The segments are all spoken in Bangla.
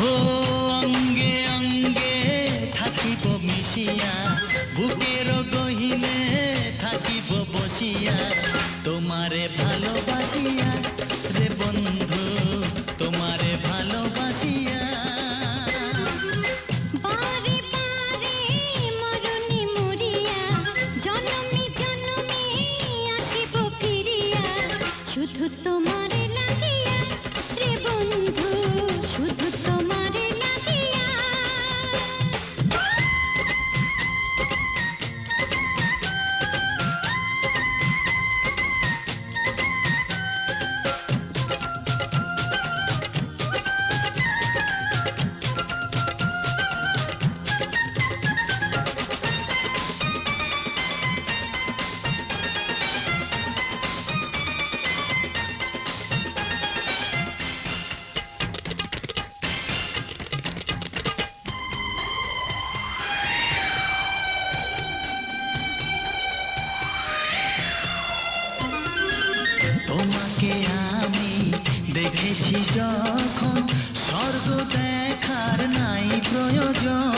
ও অঙ্গে অঙ্গে থাকিব মিশিয়া বুকের গহিনে থাকিব বসিয়া তোমারে ভালোবাসিয়া। তোমাকে আমি দেখেছি যখন স্বর্গ দেখার নাই প্রয়োজন।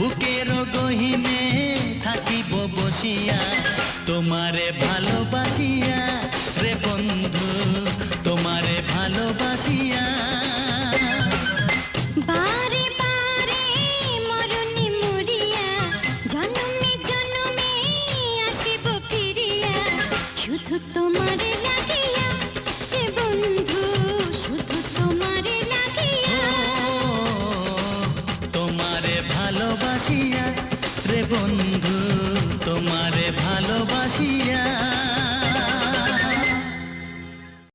বুকের গহিনে থাকিব বসিয়া তোমারে ভালোবাসিয়া। ভালোবাসিয়া রে বন্ধু তোমারে ভালোবাসিয়া।